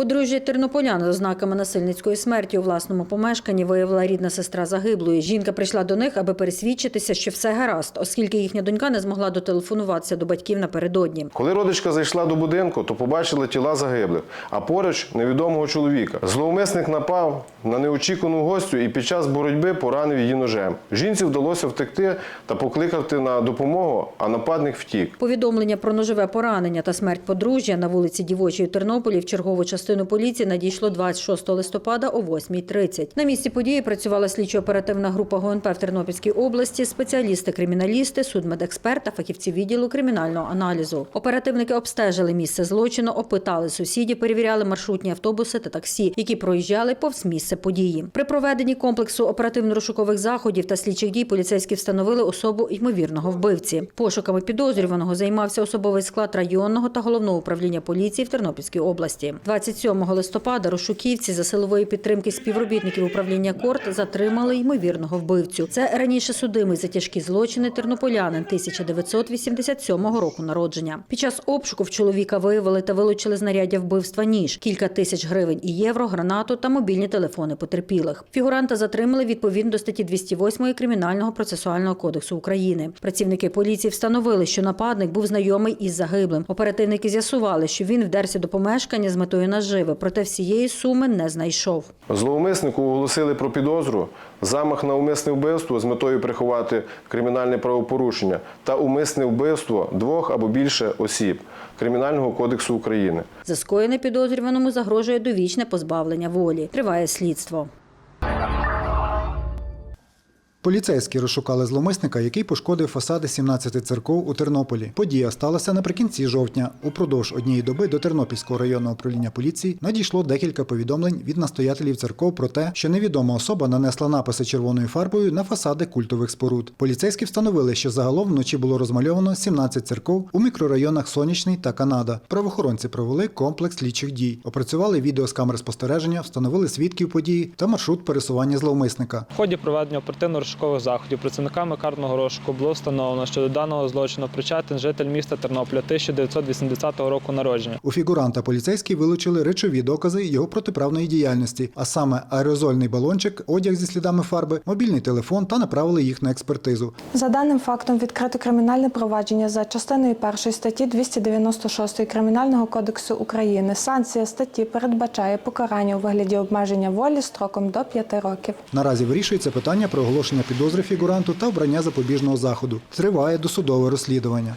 Подружжя тернополян з ознаками насильницької смерті у власному помешканні виявила рідна сестра загиблої. Жінка прийшла до них, аби пересвідчитися, що все гаразд, оскільки їхня донька не змогла дотелефонуватися до батьків напередодні. Коли родичка зайшла до будинку, то побачила тіла загиблих, а поруч невідомого чоловіка. Зловмисник напав на неочікувану гостю і під час боротьби поранив її ножем. Жінці вдалося втекти та покликати на допомогу, а нападник втік. Повідомлення про ножове поранення та смерть подружжя на вулиці Дівочій у Тернополі в чергову частину поліції надійшло 26 листопада о 8.30. На місці події працювала слідчо-оперативна група ГУНП в Тернопільській області, спеціалісти-криміналісти, судмедексперт та фахівці відділу кримінального аналізу. Оперативники обстежили місце злочину, опитали сусідів, перевіряли маршрутні автобуси та таксі, які проїжджали повз місце події. При проведенні комплексу оперативно-розшукових заходів та слідчих дій поліцейські встановили особу ймовірного вбивці. Пошуками підозрюваного займався особовий склад районного та головного управління поліції в Тернопільській області. 27 листопада розшуківці за силової підтримки співробітників управління Корт затримали ймовірного вбивцю. Це раніше судимий за тяжкі злочини тернополянин 1987 року народження. Під час обшуку в чоловіка виявили та вилучили знаряддя вбивства ніж, кілька тисяч гривень і євро, гранату та мобільні телефони потерпілих. Фігуранта затримали відповідно до статті 208 Кримінального процесуального кодексу України. Працівники поліції встановили, що нападник був знайомий із загиблим. Оперативники з'ясували, що він вдерся до помешкання з метою наживи, проте всієї суми не знайшов. Зловмиснику оголосили про підозру, замах на умисне вбивство з метою приховати кримінальне правопорушення та умисне вбивство двох або більше осіб Кримінального кодексу України. За скоєне підозрюваному загрожує довічне позбавлення волі. Триває слідство. Поліцейські розшукали зловмисника, який пошкодив фасади 17 церков у Тернополі. Подія сталася наприкінці жовтня. Упродовж однієї доби до Тернопільського районного управління поліції надійшло декілька повідомлень від настоятелів церков про те, що невідома особа нанесла написи червоною фарбою на фасади культових споруд. Поліцейські встановили, що загалом вночі було розмальовано 17 церков у мікрорайонах Сонячний та Канада. Правоохоронці провели комплекс слідчих дій, опрацювали відео з камер спостереження, встановили свідків події та маршрут пересування зловмисника. В ході проведення оперативно-розшукових заходів працівниками карного розшуку було встановлено, що до даного злочину причетен житель міста Тернополя 1980 року народження. У фігуранта поліцейські вилучили речові докази його протиправної діяльності, а саме аерозольний балончик, одяг зі слідами фарби, мобільний телефон та направили їх на експертизу. За даним фактом відкрито кримінальне провадження за частиною 1 статті 296 Кримінального кодексу України. Санкція статті передбачає покарання у вигляді обмеження волі строком до 5 років. Наразі вирішується питання про оголошення підозри фігуранту та обрання запобіжного заходу. Триває досудове розслідування.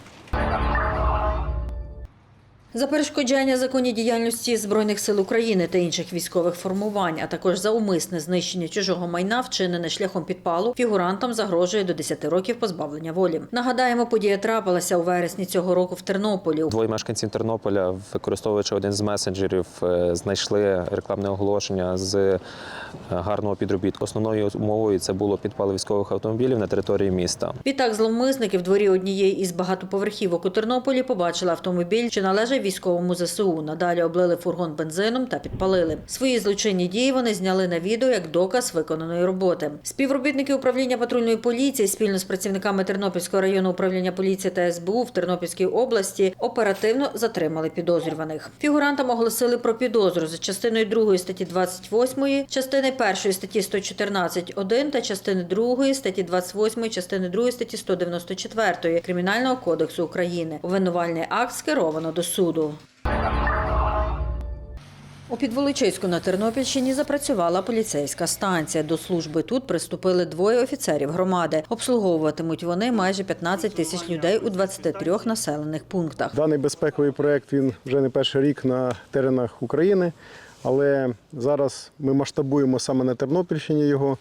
За перешкоджання законній діяльності Збройних сил України та інших військових формувань, а також за умисне знищення чужого майна, вчинене шляхом підпалу, фігурантам загрожує до 10 років позбавлення волі. Нагадаємо, подія трапилася у вересні цього року в Тернополі. Двоє мешканців Тернополя, використовуючи один з месенджерів, е, знайшли рекламне оголошення з е, гарного підробітку. Основною умовою це було підпал військових автомобілів на території міста. Відтак, зловмисники в дворі однієї із багатоповерхівок у Тернополі побачили автомобіль, що належить військовому ЗСУ. Надалі облили фургон бензином та підпалили. Свої злочинні дії вони зняли на відео як доказ виконаної роботи. Співробітники управління патрульної поліції спільно з працівниками Тернопільського районного управління поліції та СБУ в Тернопільській області оперативно затримали підозрюваних. Фігурантам оголосили про підозру за частиною 2 статті 28, частини 1 статті 114.1 та частини 2 статті 28, частини 2 статті 194 Кримінального кодексу України. Обвинувальний акт скеровано до суду. У Підволочиську на Тернопільщині запрацювала поліцейська станція. До служби тут приступили двоє офіцерів громади. Обслуговуватимуть вони майже 15 тисяч людей у 23 населених пунктах. Даний безпековий проект він вже не перший рік на теренах України, але зараз ми масштабуємо саме на Тернопільщині його.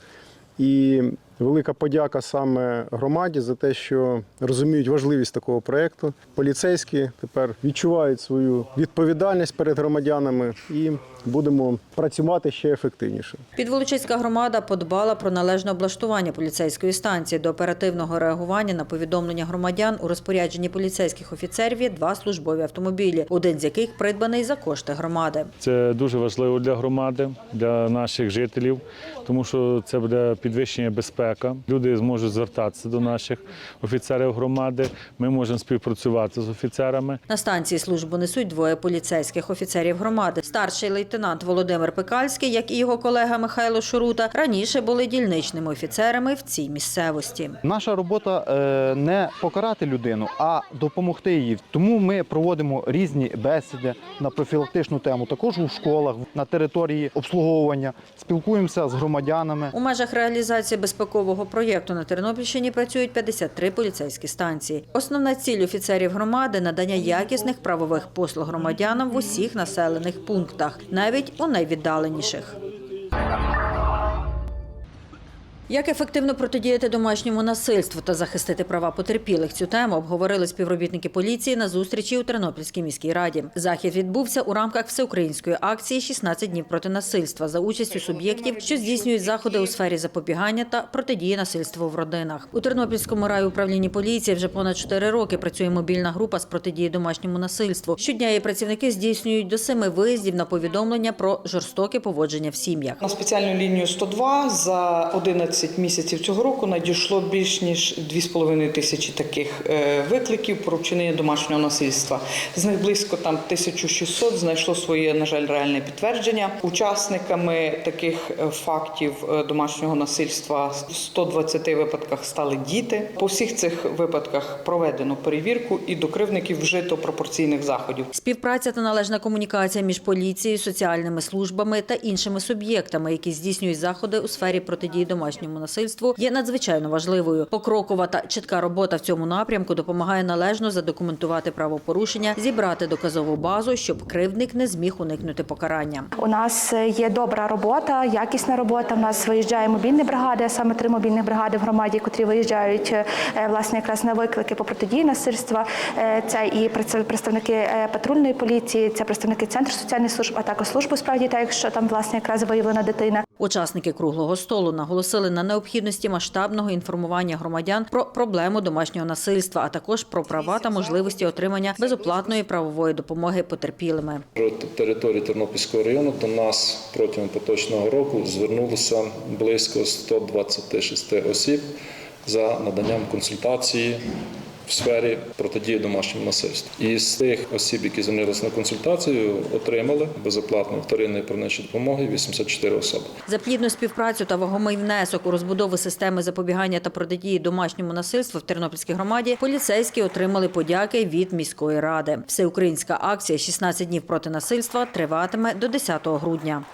І велика подяка саме громаді за те, що розуміють важливість такого проекту. Поліцейські тепер відчувають свою відповідальність перед громадянами і будемо працювати ще ефективніше. Підволочиська громада подбала про належне облаштування поліцейської станції. До оперативного реагування на повідомлення громадян у розпорядженні поліцейських офіцерів є два службові автомобілі, один з яких придбаний за кошти громади. Це дуже важливо для громади, для наших жителів, тому що це буде підвищення безпеки безпека. Люди зможуть звертатися до наших офіцерів громади. Ми можемо співпрацювати з офіцерами. На станції службу несуть двоє поліцейських офіцерів громади. Старший лейтенант Володимир Пекальський, як і його колега Михайло Шурута, раніше були дільничними офіцерами в цій місцевості. Наша робота е, не покарати людину, а допомогти їй. Тому ми проводимо різні бесіди на профілактичну тему, також у школах, на території обслуговування, спілкуємося з громадянами. У межах реалізації безпекового проєкту на Тернопільщині працюють 53 поліцейські станції. Основна ціль офіцерів громади надання якісних правових послуг громадянам в усіх населених пунктах, навіть у найвіддаленіших. Як ефективно протидіяти домашньому насильству та захистити права потерпілих? Цю тему обговорили співробітники поліції на зустрічі у Тернопільській міській раді. Захід відбувся у рамках всеукраїнської акції «16 днів проти насильства за участю суб'єктів, що здійснюють заходи у сфері запобігання та протидії насильству в родинах. У Тернопільському райуправлінні поліції вже понад 4 роки працює мобільна група з протидії домашньому насильству. Щодня її працівники здійснюють до семи виїздів на повідомлення про жорстоке поводження в сім'ях. На спеціальну лінію 102 за 11 місяців цього року надійшло більш ніж 2,5 тисячі таких е, викликів про вчинення домашнього насильства. З них близько там 1600 знайшло своє, на жаль, реальне підтвердження. Учасниками таких е, фактів е, домашнього насильства в 120 випадках стали діти. По всіх цих випадках проведено перевірку і до кривдників вжито пропорційних заходів. Співпраця та належна комунікація між поліцією, соціальними службами та іншими суб'єктами, які здійснюють заходи у сфері протидії домашньому насильству, є надзвичайно важливою. Покрокова та чітка робота в цьому напрямку допомагає належно задокументувати правопорушення, зібрати доказову базу, щоб кривдник не зміг уникнути покарання. У нас є добра робота, якісна робота. У нас виїжджає мобільні бригади, саме три мобільні бригади в громаді, котрі виїжджають е, власне якраз на виклики по протидії насильства. Е, Це і представ- представники е, патрульної поліції, це представники центру соціальних служб, а також служби у справ дітей, якщо там власне якраз виявлена дитина. Учасники круглого столу наголосили на необхідності масштабного інформування громадян про проблему домашнього насильства, а також про права та можливості отримання безоплатної правової допомоги потерпілими. Проти території Тернопільського району до нас протягом поточного року звернулося близько 126 осіб за наданням консультації сфері протидії домашньому насильству. І з тих осіб, які звернулися на консультацію, отримали безоплатно вторинної правничої допомоги 84 особи. За плідну співпрацю та вагомий внесок у розбудову системи запобігання та протидії домашньому насильству в Тернопільській громаді поліцейські отримали подяки від міської ради. Всеукраїнська акція «16 днів проти насильства триватиме до 10 грудня.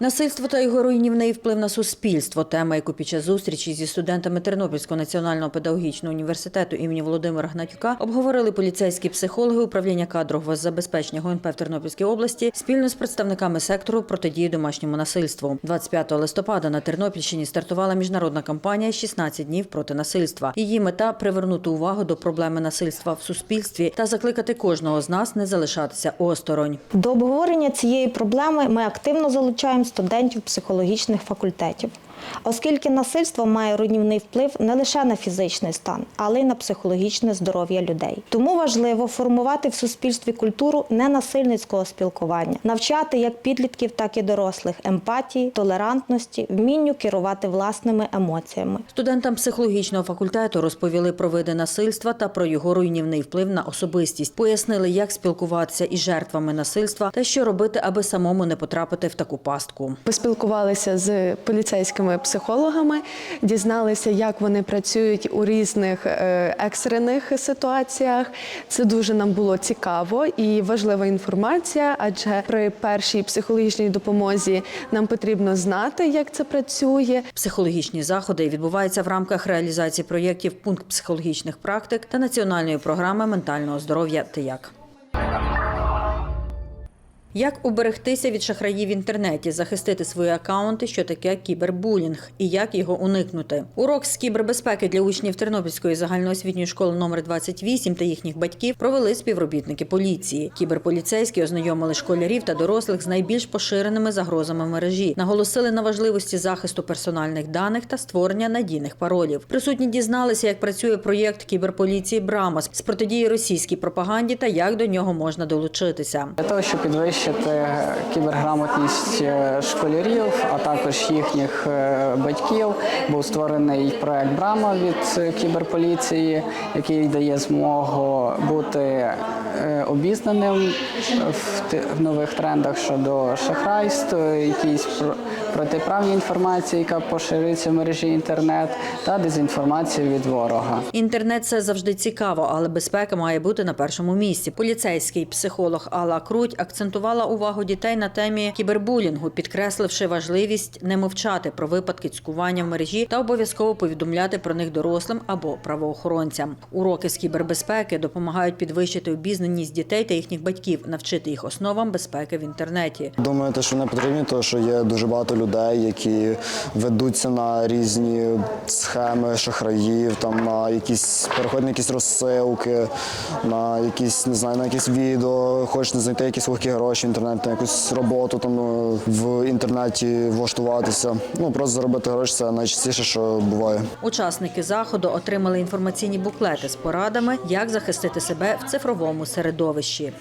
Насильство та його руйнівний вплив на суспільство. Тема, яку під час зустрічі зі студентами Тернопільського національного педагогічного університету імені Володимира Гнатюка обговорили поліцейські психологи управління кадрового забезпечення ГУНП в Тернопільській області спільно з представниками сектору протидії домашньому насильству. 25 листопада на Тернопільщині стартувала міжнародна кампанія «16 днів проти насильства. Її мета привернути увагу до проблеми насильства в суспільстві та закликати кожного з нас не залишатися осторонь. До обговорення цієї проблеми ми активно залучаємо студентів психологічних факультетів, оскільки насильство має руйнівний вплив не лише на фізичний стан, але й на психологічне здоров'я людей. Тому важливо формувати в суспільстві культуру ненасильницького спілкування, навчати як підлітків, так і дорослих емпатії, толерантності, вмінню керувати власними емоціями. Студентам психологічного факультету розповіли про види насильства та про його руйнівний вплив на особистість. Пояснили, як спілкуватися із жертвами насильства та що робити, аби самому не потрапити в таку пастку. Ми спілкувалися з поліцейськими психологами, дізналися, як вони працюють у різних е, екстрених ситуаціях. Це дуже нам було цікаво і важлива інформація, адже при першій психологічній допомозі нам потрібно знати, як це працює. Психологічні заходи відбуваються в рамках реалізації проєктів пункт психологічних практик та національної програми ментального здоров'я «Тияк». Як уберегтися від шахраїв в інтернеті, захистити свої акаунти, що таке кібербулінг і як його уникнути? Урок з кібербезпеки для учнів Тернопільської загальноосвітньої школи номер 28 та їхніх батьків провели співробітники поліції. Кіберполіцейські ознайомили школярів та дорослих з найбільш поширеними загрозами мережі, наголосили на важливості захисту персональних даних та створення надійних паролів. Присутні дізналися, як працює проєкт кіберполіції Брамас з протидії російській пропаганді та як до нього можна долучитися. Для того, щоб підвищити підвищити кіберграмотність е, школярів, а також їхніх е, батьків. Був створений проект Брама від кіберполіції, який дає змогу бути обізнаним в нових трендах щодо шахрайств, якісь про- протиправні інформації, яка поширюється в мережі інтернет, та дезінформації від ворога. Інтернет це завжди цікаво, але безпека має бути на першому місці. Поліцейський психолог Алла Круть акцентувала увагу дітей на темі кібербулінгу, підкресливши важливість не мовчати про випадки цькування в мережі та обов'язково повідомляти про них дорослим або правоохоронцям. Уроки з кібербезпеки допомагають підвищити обізнаність дітей та їхніх батьків, навчити їх основам безпеки в інтернеті. Думаю, те, що не потрібні, тому що є дуже багато людей, які ведуться на різні схеми шахраїв, там на якісь переходять на якісь розсилки, на якісь не знаю, на якісь відео, хочуть знайти якісь легкі гроші в інтернеті, на якусь роботу там е, в інтернеті влаштуватися. Ну просто заробити гроші це найчастіше, що буває. Учасники заходу отримали інформаційні буклети з порадами, як захистити себе в цифровому середовищі.